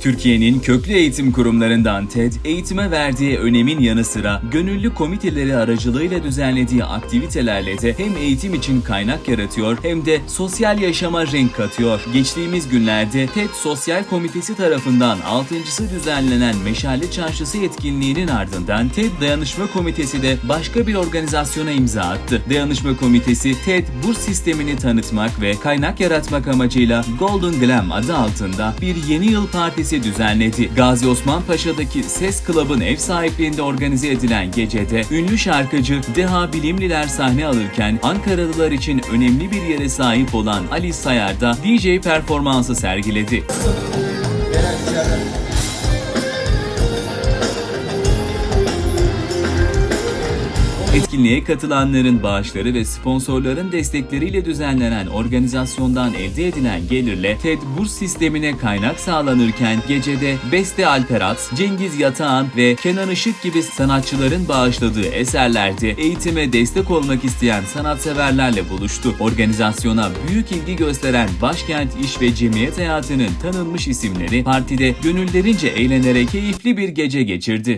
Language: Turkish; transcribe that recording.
Türkiye'nin köklü eğitim kurumlarından TED, eğitime verdiği önemin yanı sıra gönüllü komiteleri aracılığıyla düzenlediği aktivitelerle de hem eğitim için kaynak yaratıyor hem de sosyal yaşama renk katıyor. Geçtiğimiz günlerde TED Sosyal Komitesi tarafından 6.sı düzenlenen Meşale Çarşısı etkinliğinin ardından TED Dayanışma Komitesi de başka bir organizasyona imza attı. Dayanışma Komitesi TED burs sistemini tanıtmak ve kaynak yaratmak amacıyla Golden Glam adı altında bir yeni yıl partisi düzenledi. Gazi Osman Paşa'daki Ses Club'ın ev sahipliğinde organize edilen gecede ünlü şarkıcı Deha Bilimliler sahne alırken Ankaralılar için önemli bir yere sahip olan Ali Sayar da DJ performansı sergiledi. Etkinliğe katılanların bağışları ve sponsorların destekleriyle düzenlenen organizasyondan elde edilen gelirle TED burs sistemine kaynak sağlanırken gecede Beste Alperat, Cengiz Yatağan ve Kenan Işık gibi sanatçıların bağışladığı eserlerde eğitime destek olmak isteyen sanatseverlerle buluştu. Organizasyona büyük ilgi gösteren Başkent İş ve Cemiyet Hayatı'nın tanınmış isimleri partide gönüllerince eğlenerek keyifli bir gece geçirdi.